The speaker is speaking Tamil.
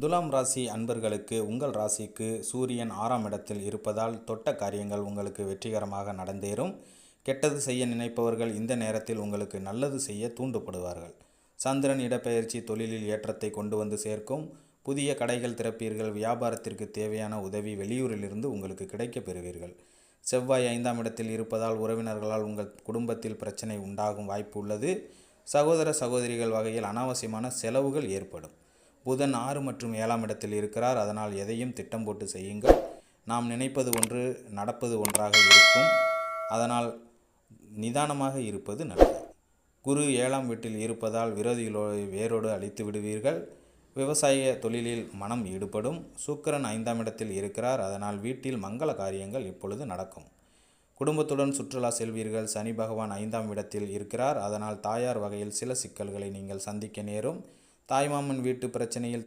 துலாம் ராசி அன்பர்களுக்கு உங்கள் ராசிக்கு சூரியன் ஆறாம் இடத்தில் இருப்பதால் தொட்ட காரியங்கள் உங்களுக்கு வெற்றிகரமாக நடந்தேறும். கெட்டது செய்ய நினைப்பவர்கள் இந்த நேரத்தில் உங்களுக்கு நல்லது செய்ய தூண்டப்படுவார்கள் சந்திரன் இடப்பெயர்ச்சி தொழிலில் ஏற்றத்தை கொண்டு வந்து சேர்க்கும். புதிய கடைகள் திறப்பீர்கள். வியாபாரத்திற்கு தேவையான உதவி வெளியூரிலிருந்து உங்களுக்கு கிடைக்கப் பெறுவீர்கள். செவ்வாய் ஐந்தாம் இடத்தில் இருப்பதால் உறவினர்களால் உங்கள் குடும்பத்தில் பிரச்சனை உண்டாகும் வாய்ப்பு உள்ளது. சகோதர சகோதரிகள் வகையில் அனாவசியமான செலவுகள் ஏற்படும். புதன் ஆறு மற்றும் ஏழாம் இடத்தில் இருக்கிறார். அதனால் எதையும் திட்டம் போட்டு செய்யுங்கள். நாம் நினைப்பது ஒன்று நடப்பது ஒன்றாக இருக்கும். அதனால் நிதானமாக இருப்பது நல்லது. குரு ஏழாம் வீட்டில் இருப்பதால் விரோதிகளோ வேரோடு அழித்து விடுவீர்கள். விவசாய தொழிலில் மனம் ஈடுபடும். சூக்கரன் ஐந்தாம் இடத்தில் இருக்கிறார். அதனால் வீட்டில் மங்கள காரியங்கள் இப்பொழுது நடக்கும். குடும்பத்துடன் சுற்றுலா செல்வீர்கள். சனி பகவான் ஐந்தாம் இடத்தில் இருக்கிறார். அதனால் தாயார் வகையில் சில சிக்கல்களை நீங்கள் சந்திக்க நேரும். தாய்மாமன் வீட்டு பிரச்சனையில்